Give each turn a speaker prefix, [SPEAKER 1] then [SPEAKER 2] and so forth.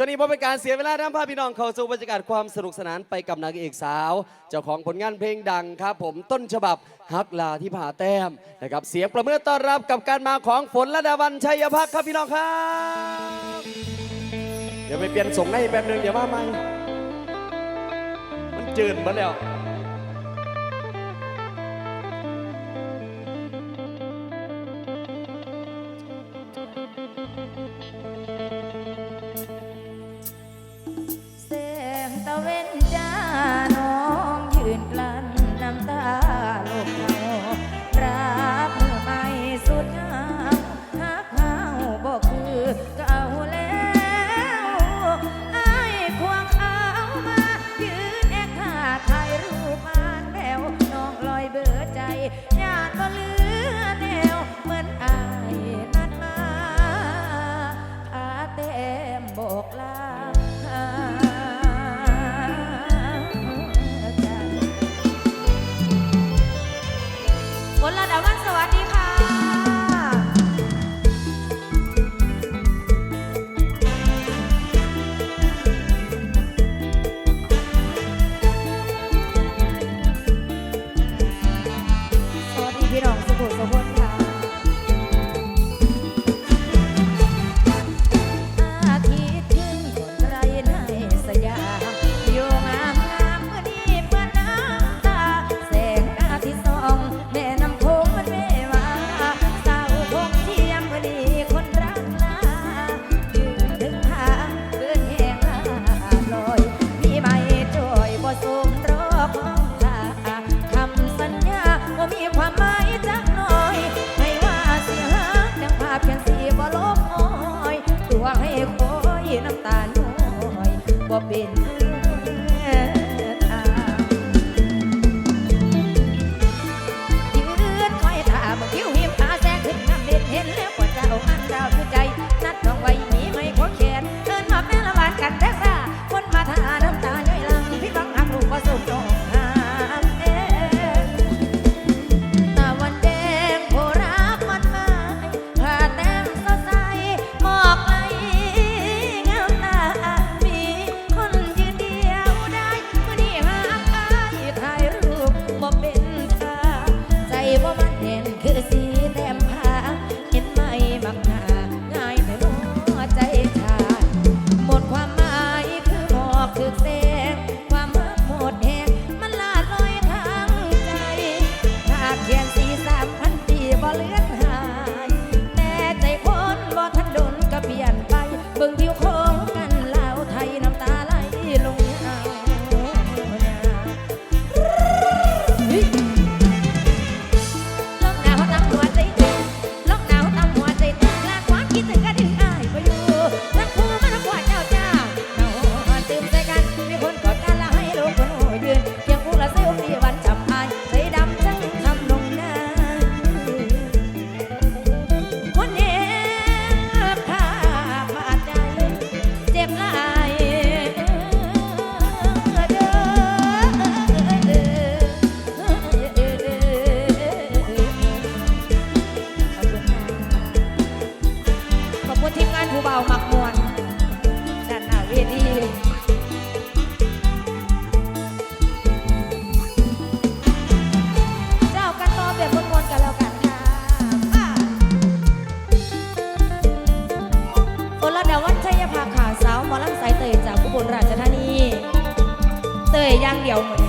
[SPEAKER 1] ช่วงนี้พบเป็นการเสียเวลาน้ำพาพี่น้องเข้าสู่บรรยากาศความสนุกสนานไปกับนางเอกสาว เจ้าของผลงานเพลงดังครับ ผมต้นฉบับฮักลาที่ผ่าแต้มนะครับเสียงประเมินต้อนรับกับการมาของฝนระดาวันชัยพักครับพี่น้องครับ เดี๋ยวไปเปลี่ยนส่งให้แป๊บนึงเดี๋ยวว่า
[SPEAKER 2] ไหมมันจืดมาแล้ว going ขอยน้ำตาลอยบ่เป็น and good ผู้เบาหมักมวนด้นหน้าเวทีเจ้ากันต่อแบบมวนกันแล้วกันค่ะอะคนละดาวันชัยภาขาสาวหมอลำสายเตยจากอุบลราชธานี เตยย่งเดี๋ยวเหมือน